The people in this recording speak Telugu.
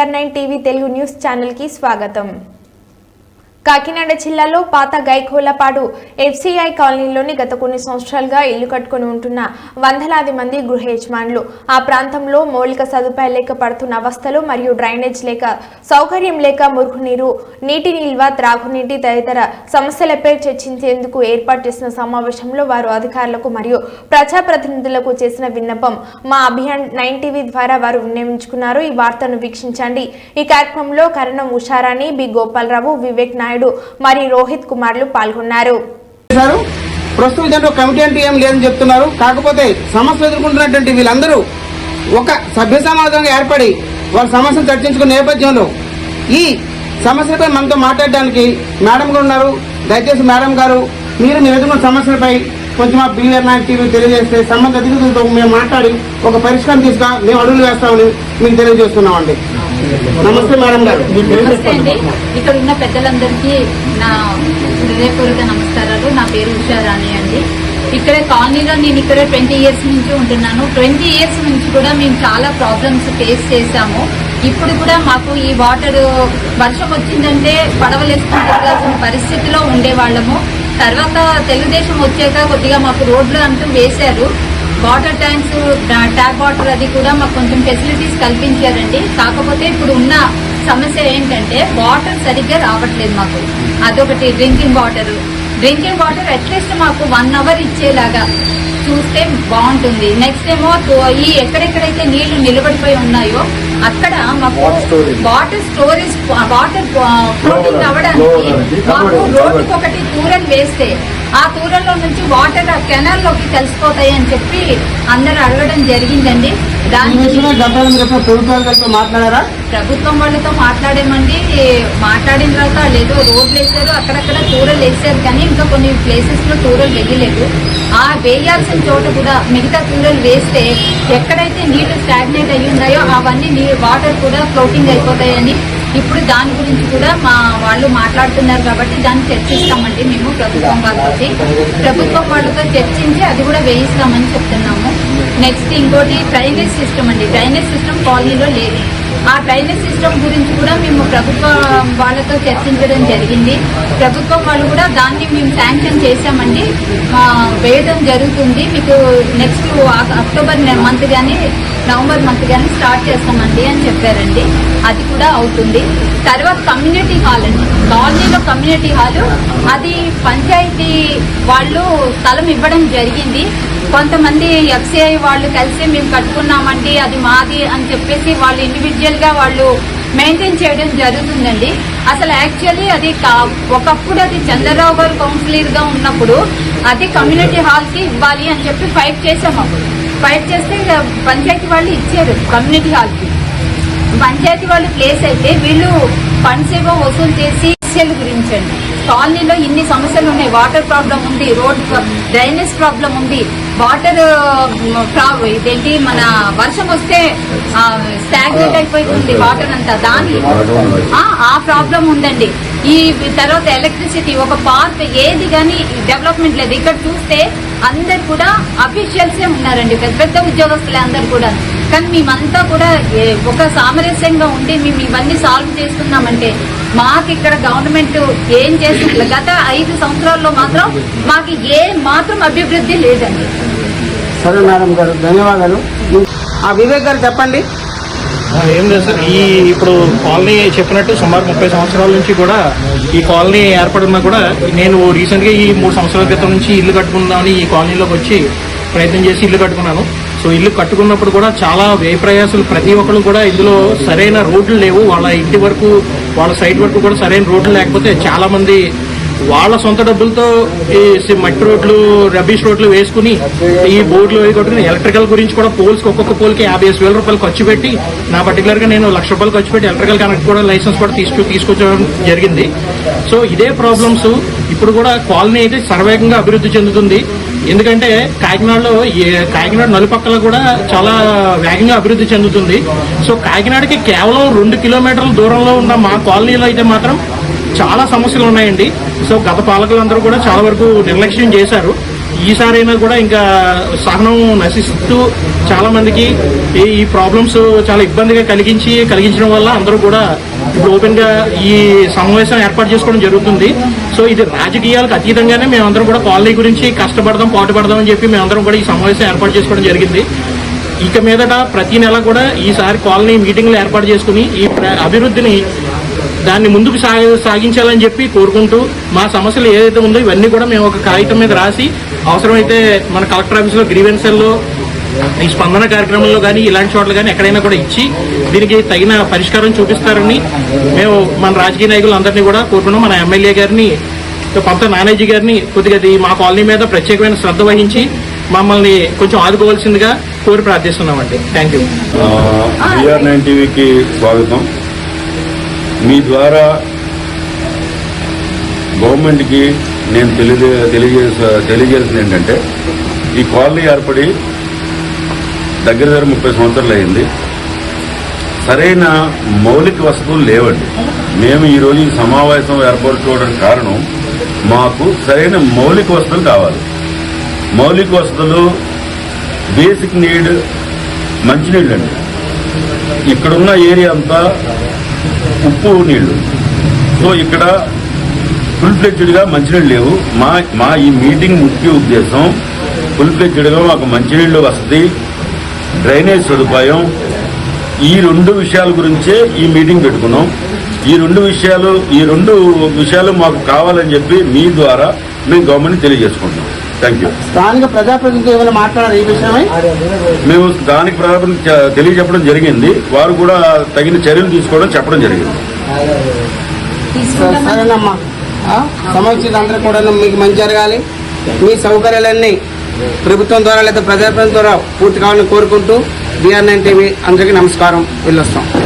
BR nine TV Telugu news ఛానల్కి స్వాగతం. కాకినాడ జిల్లాలో పాత గైకోలపాడు ఎఫ్సిఐ కాలనీలోని గత కొన్ని సంవత్సరాలుగా ఇల్లు కట్టుకుని ఉంటున్న వందలాది మంది గృహ యజమానులు. ఆ ప్రాంతంలో మౌలిక సదుపాయాలు లేక పడుతున్న అవస్థలు మరియు డ్రైనేజ్ లేక సౌకర్యం లేక మురుగునీరు నీటి నిల్వ త్రాగునీటి తదితర సమస్యలపై చర్చించేందుకు ఏర్పాటు చేసిన సమావేశంలో వారు అధికారులకు మరియు ప్రజాప్రతినిధులకు చేసిన విన్నపం మా అభియాన్ నైన్ టీవీ ద్వారా వారు విన్నవించుకున్నారు ఈ వార్తను వీక్షించండి. ఈ కార్యక్రమంలో కరణం ఉషారాణి బి గోపాలరావు వివేక్ నాయుడు. మరియు రోహిత్ కుమార్లు పాల్గొన్నారు. చేశారు. ప్రస్తుతం దాంట్లో కమిటీ అంటే ఏం లేదని చెప్తున్నారు. కాకపోతే సమస్యలు ఎదుర్కొంటున్నటువంటి వీళ్ళందరూ ఒక సభ్య సమాజంగా ఏర్పడి వాళ్ళ సమస్యను చర్చించుకున్న నేపథ్యంలో ఈ సమస్యలపై మనతో మాట్లాడడానికి మేడం గారు ఉన్నారు. దయచేసి మేడం గారు మీరు మీరు ఎదుర్కొన్న సమస్యలపై కొంచెం మా బీఆర్ నాయక్ టీవీ తెలియజేస్తే సంబంధ అధికారులతో మేము మాట్లాడి ఒక పరిష్కారం తీసుకురా మేము అడుగులు వేస్తామని మీకు తెలియజేస్తున్నామండి. నమస్తే మేడం గారు. నమస్తే అండి. ఇక్కడ ఉన్న పెద్దలందరికీ నా హృదయపూర్వక నమస్కారాలు. నా పేరు ఉషారాణి అండి. ఇక్కడ కాలనీలో నేను ఇక్కడ ట్వంటీ ఇయర్స్ నుంచి ఉంటున్నాను. ట్వంటీ ఇయర్స్ నుంచి కూడా మేము చాలా ప్రాబ్లమ్స్ ఫేస్ చేశాము. ఇప్పుడు కూడా మాకు ఈ వాటర్ వర్షం వచ్చిందంటే పడవలేసుకుని తిరగాల్సిన పరిస్థితిలో ఉండేవాళ్ళము. తర్వాత తెలుగుదేశం వచ్చాక కొద్దిగా మాకు రోడ్లు అంటూ వేశారు. వాటర్ ట్యాంక్స్ ట్యాప్ వాటర్ అది కూడా మాకు కొంచెం ఫెసిలిటీస్ కల్పించారండి. కాకపోతే ఇప్పుడు ఉన్న సమస్య ఏంటంటే వాటర్ సరిగ్గా రావట్లేదు మాకు. అదొకటి drinking water. Drinking water at least మాకు వన్ అవర్ ఇచ్చేలాగా చూస్తే బాగుంటుంది. నెక్స్ట్ ఏమో ఈ ఎక్కడెక్కడైతే నీళ్ళు నిలబడిపోయి ఉన్నాయో అక్కడ మాకు వాటర్ స్టోరేజ్ వాటర్ ఫ్లోటింగ్ అవ్వడానికి మాకు రోడ్డుకి ఒకటి తూరలు వేస్తే ఆ తూరల్లో నుంచి వాటర్ ఆ కెనాల్లోకి కలిసిపోతాయి అని చెప్పి అందరూ అడగడం జరిగిందండి. మాట్లాడారా? ప్రభుత్వం వాళ్ళతో మాట్లాడామండి. మాట్లాడిన తర్వాత వాళ్ళు ఏదో రోడ్లు వేసారు అక్కడక్కడ టూరలు వేసారు కానీ ఇంకా కొన్ని ప్లేసెస్లో టూరలు వేయలేదు. ఆ వేయాల్సిన చోట కూడా మిగతా టూరలు వేస్తే ఎక్కడైతే నీళ్ళు స్టాగ్నేట్ అయ్యి ఉన్నాయో అవన్నీ నీ వాటర్ కూడా ఫ్లోటింగ్ అయిపోతాయని ఇప్పుడు దాని గురించి కూడా మా వాళ్ళు మాట్లాడుతున్నారు కాబట్టి దాన్ని చర్చిస్తామండి మేము ప్రభుత్వం వాళ్ళతోటి. ప్రభుత్వం వాళ్ళతో చర్చించి అది కూడా వేయిస్తామని చెప్తున్నాము. నెక్స్ట్ ఇంకోటి డ్రైనేజ్ సిస్టమ్ అండి. డ్రైనేజ్ సిస్టమ్ కాలనీలో లేదు. ఆ డ్రైనేజ్ సిస్టమ్ గురించి కూడా మేము ప్రభుత్వ వాళ్ళతో చర్చించడం జరిగింది. ప్రభుత్వం వాళ్ళు కూడా దాన్ని మేము శాంక్షన్ చేశామండి. వేయడం జరుగుతుంది. మీకు నెక్స్ట్ అక్టోబర్ మంత్ కానీ నవంబర్ మంత్ కానీ స్టార్ట్ చేస్తామండి అని చెప్పారండి. అది కూడా అవుతుంది. తర్వాత కమ్యూనిటీ హాల్ అండి. కాలనీలో కమ్యూనిటీ హాల్. అది పంచాయతీ వాళ్ళు స్థలం ఇవ్వడం జరిగింది. కొంతమంది ఎఫ్సిఐ వాళ్ళు కలిసి మేము కట్టుకున్నామండి అది మాది అని చెప్పేసి వాళ్ళు ఇండివిజువల్గా వాళ్ళు మెయింటైన్ చేయడం జరుగుతుందండి. అసలు యాక్చువల్లీ అది కా- ఒకప్పుడు అది చంద్రరావు గారు కౌన్సిలర్గా ఉన్నప్పుడు అది కమ్యూనిటీ హాల్కి ఇవ్వాలి అని చెప్పి ఫైట్ చేసాం అప్పుడు. ఫైట్ చేస్తే పంచాయతీ వాళ్ళు ఇచ్చారు కమ్యూనిటీ హాల్కి పంచాయతీ వాళ్ళు ప్లేస్ అయితే వీళ్ళు ఫండ్స్ ఏవో వసూలు చేసి సమస్యల గురించి అండి కాలనీలో ఇన్ని సమస్యలు ఉన్నాయి వాటర్ ప్రాబ్లం ఉంది రోడ్ డ్రైనేజ్ ప్రాబ్లం ఉంది వాటర్ ఇదేంటి మన వర్షం వస్తే స్టాగ్నేట్ అయిపోతుంది వాటర్ అంతా దాని ఆ ప్రాబ్లం ఉందండి ఈ తర్వాత ఎలక్ట్రిసిటీ ఒక పార్క్ ఏది కానీ డెవలప్మెంట్ లేదు. ఇక్కడ చూస్తే అందరు కూడా అఫీషియల్సే ఉన్నారండి. పెద్ద పెద్ద ఉద్యోగస్తులే అందరు కూడా. కానీ మేమంతా కూడా ఒక సామరస్యంగా ఉండి మేము ఇవన్నీ సాల్వ్ చేస్తున్నామంటే మాకు ఇక్కడ గవర్నమెంట్ ఏం చేస్తుంది? గత ఐదు సంవత్సరాల్లో మాత్రం మాకు ఏ మాత్రం అభివృద్ధి లేదండి. సరే మేడం గారు ధన్యవాదాలు. ఆ వివేక్ గారు చెప్పండి. ఏం లేదు సార్. ఈ ఇప్పుడు కాలనీ చెప్పినట్టు సుమారు ముప్పై సంవత్సరాల నుంచి కూడా ఈ కాలనీ ఏర్పడినా కూడా నేను రీసెంట్గా ఈ మూడు సంవత్సరాల క్రితం నుంచి ఇల్లు కట్టుకుందామని ఈ కాలనీలోకి వచ్చి ప్రయత్నం చేసి ఇల్లు కట్టుకున్నాను. సో ఇల్లు కట్టుకున్నప్పుడు కూడా చాలా వ్యయ ప్రయాసాలు ప్రతి ఒక్కరు కూడా ఇందులో సరైన రోడ్లు లేవు. వాళ్ళ ఇంటి వరకు వాళ్ళ సైడ్ వరకు కూడా సరైన రోడ్లు లేకపోతే చాలా మంది వాళ్ళ సొంత డబ్బులతో ఈ మట్టి రోడ్లు రబీష్ రోడ్లు వేసుకుని ఈ బోర్డులు కొట్టుకుని ఎలక్ట్రికల్ గురించి కూడా పోల్స్ ఒక్కొక్క పోల్కి యాభై ఐదు వేల రూపాయలు ఖర్చు పెట్టి నా పర్టికులర్గా నేను లక్ష రూపాయలు ఖర్చు పెట్టి ఎలక్ట్రికల్ కనెక్ట్ కూడా లైసెన్స్ కూడా తీసుకు తీసుకొచ్చడం జరిగింది. సో ఇదే ప్రాబ్లమ్స్ ఇప్పుడు కూడా కాలనీ అయితే సర్వేగంగా అభివృద్ధి చెందుతుంది. ఎందుకంటే కాకినాడలో కాకినాడ నలుపక్కల కూడా చాలా వేగంగా అభివృద్ధి చెందుతుంది. సో కాకినాడకి కేవలం రెండు కిలోమీటర్ల దూరంలో ఉన్న మా కాలనీలో అయితే మాత్రం చాలా సమస్యలు ఉన్నాయండి. సో గత పాలకులందరూ కూడా చాలా వరకు నిర్లక్ష్యం చేశారు. ఈసారైనా కూడా ఇంకా సహనం నశిస్తూ చాలా మందికి ఈ ఈ ప్రాబ్లమ్స్ చాలా ఇబ్బందిగా కలిగించి కలిగించడం వల్ల అందరూ కూడా ఇప్పుడు ఓపెన్గా ఈ సమావేశం ఏర్పాటు చేసుకోవడం జరుగుతుంది. సో ఇది రాజకీయాలకు అతీతంగానే మేమందరం కూడా కాలనీ గురించి కష్టపడదాం పాటుపడదాం అని చెప్పి మేమందరం కూడా ఈ సమావేశం ఏర్పాటు చేసుకోవడం జరిగింది. ఇక మీదట ప్రతి నెల కూడా ఈసారి కాలనీ మీటింగ్లు ఏర్పాటు చేసుకుని ఈ ప్ర- అభివృద్ధిని దాన్ని ముందుకు సాగ సాగించాలని చెప్పి కోరుకుంటూ మా సమస్యలు ఏదైతే ఉందో ఇవన్నీ కూడా మేము ఒక కాగితం మీద రాసి అవసరమైతే మన కలెక్టర్ ఆఫీస్లో గ్రీవెన్సల్లో ఈ స్పందన కార్యక్రమంలో కానీ ఇలాంటి చోట్ల కానీ ఎక్కడైనా కూడా ఇచ్చి దీనికి తగిన పరిష్కారం చూపిస్తారని మేము మన రాజకీయ నాయకులందరినీ కూడా కోరుకున్నాం మన ఎమ్మెల్యే గారిని పంత నానాజీ గారిని కొద్దిగా మా కాలనీ మీద ప్రత్యేకమైన శ్రద్ధ వహించి మమ్మల్ని కొంచెం ఆదుకోవాల్సిందిగా కోరి ప్రార్థిస్తున్నామండి. థ్యాంక్ యూ నైన్ స్వాగతం. మీ ద్వారా గవర్నమెంట్కి నేను తెలియజే తెలియజేసే తెలియజేసింది ఏంటంటే ఈ కాలనీ ఏర్పడి దగ్గర దగ్గర ముప్పై సంవత్సరాలు అయింది. సరైన మౌలిక వసతులు లేవండి. మేము ఈరోజు ఈ సమావేశం ఏర్పరచుకోవడానికి కారణం మాకు సరైన మౌలిక వసతులు కావాలి. మౌలిక వసతులు బేసిక్ నీడ్ మంచినీళ్ళు అండి ఇక్కడున్న ఏరియా అంతా ఉప్పు నీళ్ళు. సో ఇక్కడ ఫుల్ ఫ్లెడ్జ్డ్గా మంచినీళ్ళు లేవు. మా మా ఈ మీటింగ్ ముఖ్య ఉద్దేశం ఫుల్ ఫ్లెడ్జ్డ్గా మాకు మంచినీళ్ళు వసతి డ్రైనేజ్ సదుపాయం. ఈ రెండు విషయాల గురించే ఈ మీటింగ్ పెట్టుకున్నాం. ఈ రెండు విషయాలు ఈ రెండు విషయాలు మాకు కావాలని చెప్పి మీ ద్వారా మేము గవర్నమెంట్ తెలియజేసుకుంటున్నాం. స్థానిక ప్రజాప్రతినిధులు ఏమైనా మాట్లాడారు ఈ విషయమై? మేము ప్రారంభం చ- తెలియజెప్పడం జరిగింది. వారు కూడా తగిన చర్యలు తీసుకోవడం చెప్పడం జరిగింది. సరేనమ్మా. సమస్యలు అందరూ కూడా మీకు మంచి జరగాలి. మీ సౌకర్యాలన్నీ ప్రభుత్వం ద్వారా లేదా ప్రజాప్రతినిధుల ద్వారా పూర్తి కావాలని కోరుకుంటూ బీఆర్ నైన్ టీవీ అందరికీ నమస్కారం. వెళ్ళొస్తాం.